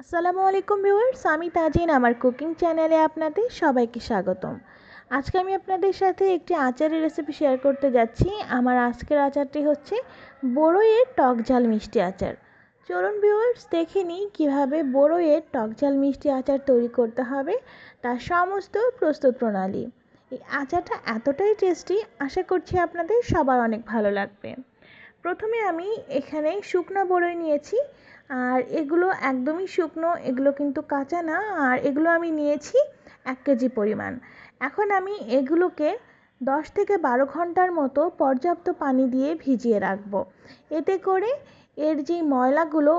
আসসালামু আলাইকুম ভিউয়ার্স, আমি তাজিন, আমার কুকিং চ্যানেলে আপনাদের সবাইকে স্বাগতম। আজকে আমি আপনাদের সাথে একটি আচারের রেসিপি শেয়ার করতে যাচ্ছি। আমার আজকের আচারটি হচ্ছে বড়ইয়ের টক ঝাল মিষ্টি আচার। চলুন ভিউয়ার্স, দেখে নিই কীভাবে বড়ইয়ের টক ঝাল মিষ্টি আচার তৈরি করতে হবে, তার সমস্ত প্রস্তুত প্রণালী। এই আচারটা এতটাই টেস্টি আশা করছি আপনাদের সবার অনেক ভালো লাগবে। প্রথমে আমি এখানে শুকনো বড়ই নিয়েছি। আর এগুলো একদমই শুকনো, এগুলো কিন্তু কাঁচা না, আর এগুলো আমি নিয়েছি এক কেজি পরিমাণ। এখন আমি এগুলোকে দশ থেকে বারো ঘণ্টার মতো পর্যাপ্ত পানি দিয়ে ভিজিয়ে রাখব। এতে করে এর যে ময়লাগুলো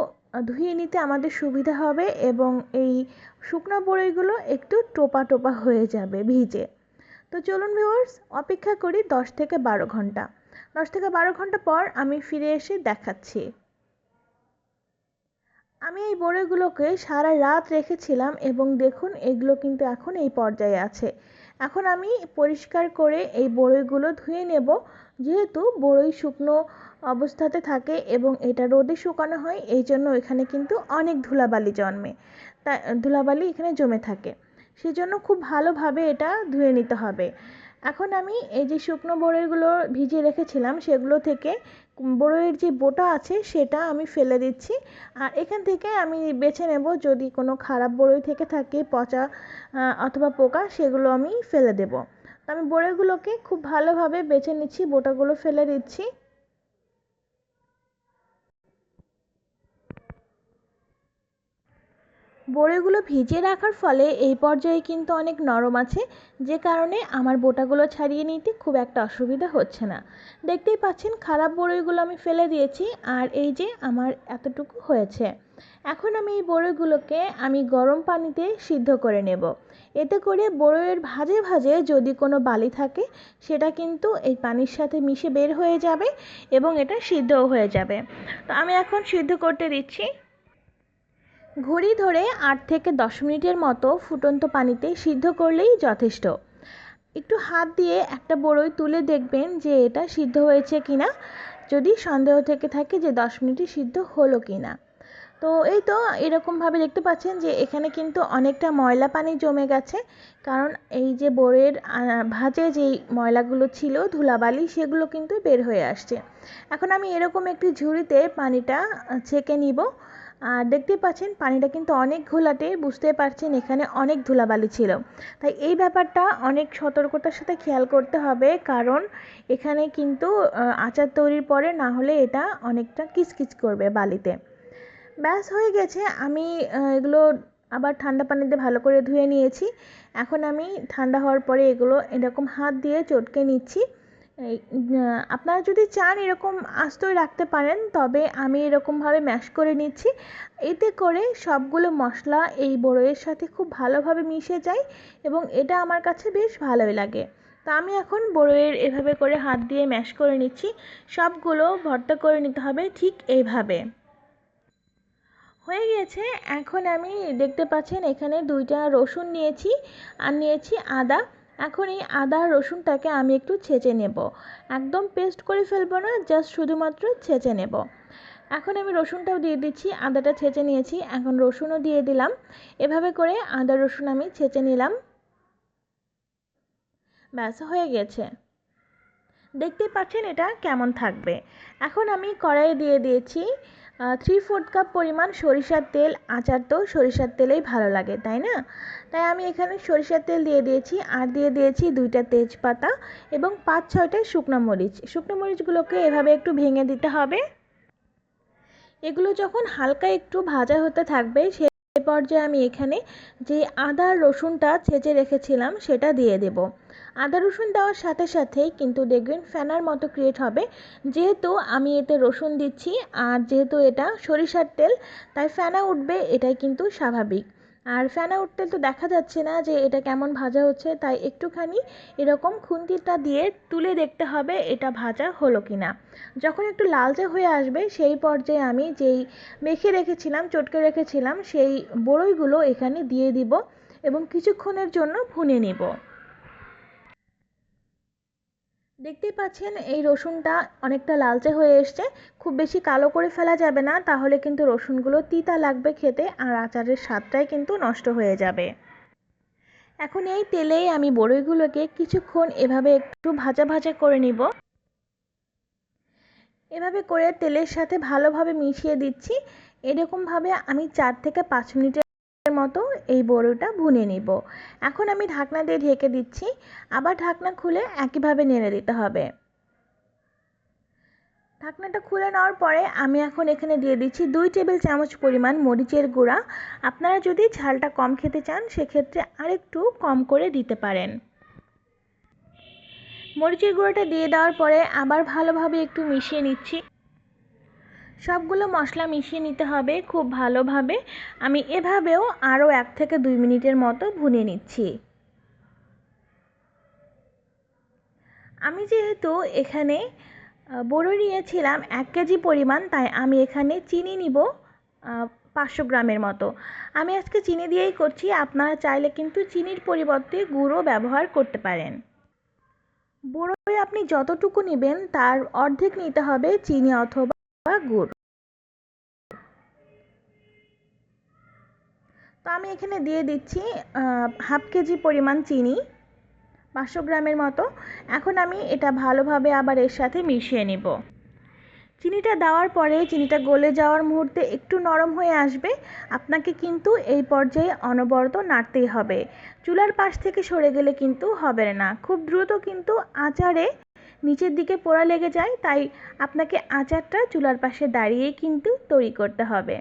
ধুয়ে নিতে আমাদের সুবিধা হবে এবং এই শুকনো বড়িগুলো একটু টোপা টোপা হয়ে যাবে ভিজে। তো চলুন ভিউয়ার্স অপেক্ষা করি দশ থেকে বারো ঘণ্টা। দশ থেকে বারো ঘণ্টা পর আমি ফিরে এসে দেখাচ্ছি। আমি এই বড়িগুলোকে সারা রাত রেখেছিলাম এবং দেখুন, এগুলো কিন্তু এখন এই পর্যায়ে আছে। এখন আমি পরিষ্কার করে এই বড়িগুলো ধুয়ে নেব। যেহেতু বড়ই শুকনো অবস্থাতে থাকে এবং এটা রোদে শুকানো হয়, এই জন্য এখানে কিন্তু অনেক ধুলাবালি জন্মে। তা, ধুলাবালি এখানে জমে থাকে। সেজন্য খুব ভালোভাবে এটা ধুয়ে নিতে হবে। এখন আমি এই যে শুকনো বড়ইগুলো ভিজিয়ে রেখেছিলাম, সেগুলো থেকে বড়ইয়ের যে বোটা আছে সেটা আমি ফেলে দিচ্ছি। আর এখান থেকে আমি বেছে নেব যদি কোনো খারাপ বড়ই থেকে থাকে, পচা অথবা পোকা, সেগুলো আমি ফেলে দেব। আমি বড়ইগুলোকে খুব ভালোভাবে বেছে নিচ্ছি, বোটাগুলো ফেলে দিচ্ছি। বড়িগুলো ভিজিয়ে রাখার ফলে এই পর্যায়ে কিন্তু অনেক নরম আছে, যে কারণে আমার বোটাগুলো ছাড়িয়ে নিতে খুব একটা অসুবিধা হচ্ছে না। দেখতেই পাচ্ছেন, খারাপ বড়িগুলো আমি ফেলে দিয়েছি, আর এই যে আমার এতটুকু হয়েছে। এখন আমি এই বড়িগুলোকে আমি গরম পানিতে সিদ্ধ করে নেব। এতে করে বড়ইয়ের ভাজে ভাজে যদি কোনো বালি থাকে, সেটা কিন্তু এই পানির সাথে মিশে বের হয়ে যাবে এবং এটা সিদ্ধও হয়ে যাবে। তো আমি এখন সিদ্ধ করতে দিচ্ছি। ঘড়ি ধরে আট থেকে দশ মিনিটের মতো ফুটন্ত পানিতে সিদ্ধ করলেই যথেষ্ট। একটু হাত দিয়ে একটা বড়ই তুলে দেখবেন যে এটা সিদ্ধ হয়েছে কি না যদি সন্দেহ থেকে থাকে যে দশ মিনিটে সিদ্ধ হলো কি না তো এই তো এরকমভাবে দেখতে পাচ্ছেন যে এখানে কিন্তু অনেকটা ময়লা পানি জমে গেছে, কারণ এই যে বোরের ভাজে যেই ময়লাগুলো ছিল, ধুলাবালি, সেগুলো কিন্তু বের হয়ে আসছে। এখন আমি এরকম একটি ঝুড়িতে পানিটা ছেঁকে নিব। আর দেখতে পাচ্ছেন, পানিটা কিন্তু অনেক ঘোলাটে, বুঝতে পারছেন এখানে অনেক ধুলাবালি ছিল। তাই এই ব্যাপারটা অনেক সতর্কতার সাথে খেয়াল করতে হবে, কারণ এখানে কিন্তু আচার তৈরির পরে না হলে এটা অনেকটা কিচকিচ করবে বালিতে। ব্যাস, হয়ে গেছে। আমি এগুলো আবার ঠান্ডা পানিতে ভালো করে ধুয়ে নিয়েছি। এখন আমি ঠান্ডা হওয়ার পরে এগুলো এরকম হাত দিয়ে চটকে নিচ্ছি। আপনারা যদি চান এরকম আস্তই রাখতে পারেন, তবে আমি এরকমভাবে ম্যাশ করে নিচ্ছি। এতে করে সবগুলো মশলা এই বড়ইয়ের সাথে খুব ভালোভাবে মিশে যায় এবং এটা আমার কাছে বেশ ভালোই লাগে। তো আমি এখন বড়ইয়ের এভাবে করে হাত দিয়ে ম্যাশ করে নিচ্ছি। সবগুলো ভর্তা করে নিতে হবে ঠিক এইভাবে হয়ে গেছে, এখন আমি দেখতে পাচ্ছেন এখানে দুইটা রসুন নিয়েছি, আর নিয়েছি আদা। এখন এই আদা রসুনটাকে আমি একটু ছেঁচে নেব। একদম পেস্ট করে ফেলব না, জাস্ট শুধুমাত্র ছেঁচে নেব। এখন আমি রসুনটাও দিয়ে দিচ্ছি, আদাটা ছেঁচে নিয়েছি, এখন রসুনও দিয়ে দিলাম। এভাবে করে আদা, রসুন আমি ছেঁচে নিলাম। ব্যাস, হয়ে গেছে। দেখতেই পাচ্ছেন এটা কেমন থাকবে। এখন আমি কড়াইয়ে দিয়ে দিয়েছি থ্রি ফোর্থ কাপ পরিমাণ সরিষার তেল, আচার তো সরিষার তেলেই ভালো লাগে, তাই না? তাই আমি এখানে সরিষার তেল দিয়ে দিয়েছি, আর দিয়ে দিয়েছি দুইটা তেজপাতা এবং পাঁচ ছয়টা শুকনো মরিচ। শুকনো মরিচগুলোকে এভাবে একটু ভেঙে দিতে হবে। এগুলো যখন হালকা একটু ভাজা হতে থাকবে, সে পর্যায়ে আমি এখানে যে আদা, রসুনটা ছেঁচে রেখেছিলাম সেটা দিয়ে দেব। আদা, রসুন দেওয়ার সাথে সাথেই কিন্তু দেখবেন ফেনার মতো ক্রিয়েট হবে। যেহেতু আমি এতে রসুন দিচ্ছি আর যেহেতু এটা সরিষার তেল, তাই ফেনা উঠবে, এটাই কিন্তু স্বাভাবিক। আর ফেনা উঠতে তো দেখা যাচ্ছে না যে এটা কেমন ভাজা হচ্ছে, তাই একটুখানি এরকম খুন্তিটা দিয়ে তুলে দেখতে হবে এটা ভাজা হলো কি না যখন একটু লালচে হয়ে আসবে, সেই পর্যায়ে আমি যেই মেখে রেখেছিলাম, চটকে রেখেছিলাম, সেই বড়ইগুলো এখানে দিয়ে দিব এবং কিছুক্ষণের জন্য ভুনে নিব। দেখতেই পাচ্ছেন, এই রসুনটা অনেকটা লালচে হয়ে এসছে। খুব বেশি কালো করে ফেলা যাবে না, তাহলে কিন্তু রসুনগুলো তিতা লাগবে খেতে আর আচারের স্বাদটাই কিন্তু নষ্ট হয়ে যাবে। এখন এই তেলেই আমি বড়ইগুলোকে কিছুক্ষণ এভাবে একটু ভাজা ভাজা করে নিব। এভাবে করে তেলের সাথে ভালোভাবে মিশিয়ে দিচ্ছি। এরকমভাবে আমি চার থেকে পাঁচ মিনিটের মতো এই বড়িটা ভুনে নিব। এখন আমি ঢাকনা দিয়ে ঢেকে দিচ্ছি। আবার ঢাকনা খুলে একইভাবে নেড়ে দিতে হবে। ঢাকনাটা খুলে নেওয়ার পরে আমি এখন এখানে দিয়ে দিচ্ছি দুই টেবিল চামচ পরিমাণ মরিচের গুঁড়া। আপনারা যদি ঝালটা কম খেতে চান, সেক্ষেত্রে আরেকটু কম করে দিতে পারেন। মরিচের গুঁড়োটা দিয়ে দেওয়ার পরে আবার ভালোভাবে একটু মিশিয়ে নিচ্ছি। সবগুলো মশলা মিশিয়ে নিতে হবে খুব ভালোভাবে। আমি এভাবেও আরও এক থেকে দুই মিনিটের মতো ভুনে নিচ্ছি। আমি যেহেতু এখানে বড়ো নিয়েছিলাম এক কেজি পরিমাণ, তাই আমি এখানে চিনি নিব পাঁচশো গ্রামের মতো। আমি আজকে চিনি দিয়েই করছি, আপনারা চাইলে কিন্তু চিনির পরিবর্তে গুঁড়ো ব্যবহার করতে পারেন। বড়োয় আপনি যতটুকু নেবেন, তার অর্ধেক নিতে হবে চিনি অথবা গুড়। তো আমি এখানে দিয়ে দিচ্ছি হাফ কেজি পরিমাণ চিনি, পাঁচশো গ্রামের মতো। এখন আমি এটা ভালোভাবে আবার এর সাথে মিশিয়ে নিব। চিনিটা দেওয়ার পরে, চিনিটা গলে যাওয়ার মুহূর্তে একটু নরম হয়ে আসবে। আপনাকে কিন্তু এই পর্যায়ে অনবরত নাড়তেই হবে। চুলার পাশ থেকে সরে গেলে কিন্তু হবে না। খুব দ্রুত কিন্তু আচারে নিচের দিকে পোড়া লেগে যায়, তাই আপনাকে আচারটা চুলার পাশে দাঁড়িয়ে কিন্তু তৈরি করতে হবে।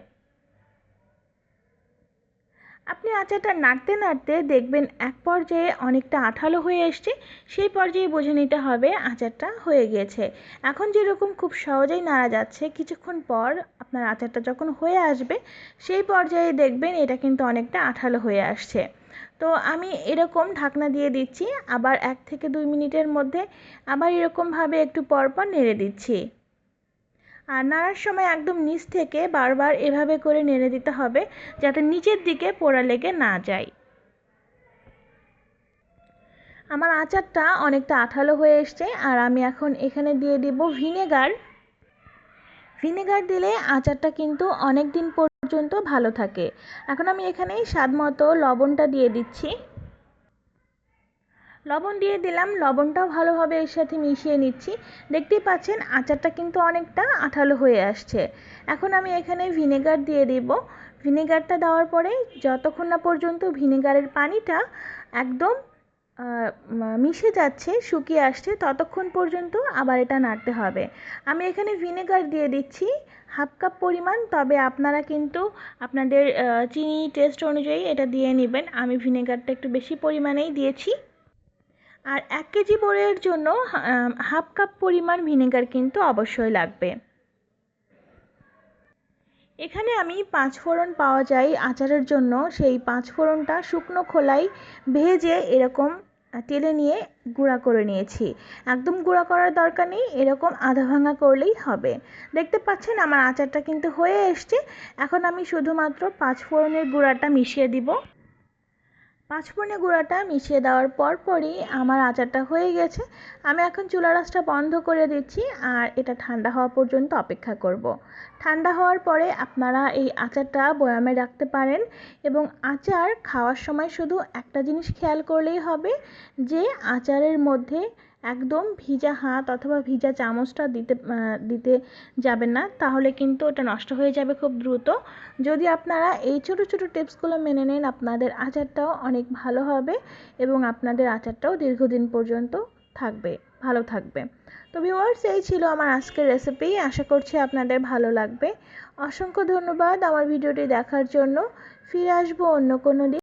আপনি আচারটা নাড়তে নাড়তে দেখবেন এক পর্যায়ে অনেকটা আঠালো হয়ে এসছে, সেই পর্যায়ে বুঝে নিতে হবে আচারটা হয়ে গিয়েছে। এখন যেরকম খুব সহজেই নাড়া যাচ্ছে, কিছুক্ষণ পর আপনার আচারটা যখন হয়ে আসবে, সেই পর্যায়ে দেখবেন এটা কিন্তু অনেকটা আঠালো হয়ে আসছে। তো আমি এরকম ঢাকনা দিয়ে দিচ্ছি, আবার এক থেকে দুই মিনিটের মধ্যে আবার এরকমভাবে একটু পরপর নেড়ে দিচ্ছি। আর নাড়ার সময় একদম নিচ থেকে বারবার এভাবে করে নেড়ে দিতে হবে যাতে নিচের দিকে পোড়া লেগে না যায়। আমার আচারটা অনেকটা আঠালো হয়ে এসছে আর আমি এখন এখানে দিয়ে দিব ভিনেগার। ভিনেগার দিলে আচারটা কিন্তু অনেক দিন পর্যন্ত ভালো থাকে। এখন আমি এখানে স্বাদ মতো লবণটা দিয়ে দিচ্ছি। লবণ দিয়ে দিলাম, লবণটাও ভালোভাবে এর সাথে মিশিয়ে নিচ্ছি। দেখতেই পাচ্ছেন আচারটা কিন্তু অনেকটা আঠালো হয়ে আসছে। এখন আমি এখানে ভিনেগার দিয়ে দিব। ভিনেগারটা দেওয়ার পরে যতক্ষণ না পর্যন্ত ভিনেগারের পানিটা একদম মিশে যাচ্ছে, শুকিয়ে আসছে, ততক্ষণ পর্যন্ত আবার এটা নাড়তে হবে। আমি এখানে ভিনেগার দিয়ে দিচ্ছি হাফ কাপ পরিমাণ, তবে আপনারা কিন্তু আপনাদের চিনি টেস্ট অনুযায়ী এটা দিয়ে নেবেন। আমি ভিনেগারটা একটু বেশি পরিমাণেই দিয়েছি। আর এক কেজি বড়ের জন্য হাফ কাপ পরিমাণ ভিনেগার কিন্তু অবশ্যই লাগবে। এখানে আমি পাঁচ ফোড়ন পাওয়া যায় আচারের জন্য। সেই পাঁচ ফোড়নটা শুকনো খোলাই ভেজে এরকম টেলে নিয়ে গুঁড়া করে নিয়েছি। একদম গুঁড়া করার দরকার নেই, এরকম আধা ভাঙা করলেই হবে। দেখতে পাচ্ছেন আমার আচারটা কিন্তু হয়ে এসছে। এখন আমি শুধুমাত্র পাঁচ ফোড়নের গুঁড়াটা মিশিয়ে দিব। পাঁচফোড়নে গুঁড়াটা মিশিয়ে দেওয়ার পরপরই আমার আচারটা হয়ে গেছে আমি এখন চুলা রাসটা বন্ধ করে দিচ্ছি আর এটা ঠান্ডা হওয়া পর্যন্ত অপেক্ষা করব। ঠান্ডা হওয়ার পরে আপনারা এই আচারটা বয়ামে রাখতে পারেন এবং আচার খাওয়ার সময় শুধু একটা জিনিস খেয়াল করলেই হবে যে আচারের মধ্যে একদম ভিজা হাত অথবা ভিজা চামচটা দিতে দিতে যাবেন না। তাহলে কিন্তু ওটা নষ্ট হয়ে যাবে খুব দ্রুত। যদি আপনারা এই ছোটো ছোটো টিপসগুলো মেনে নেন, আপনাদের আচারটাও অনেক ভালো হবে এবং আপনাদের আচারটাও দীর্ঘদিন পর্যন্ত থাকবে, ভালো থাকবে। তো ভিউয়ার্স এই ছিল আমার আজকের রেসিপি আশা করছি আপনাদের ভালো লাগবে। অসংখ্য ধন্যবাদ আমার ভিডিওটি দেখার জন্য। ফিরে আসব অন্য কোনো দিন।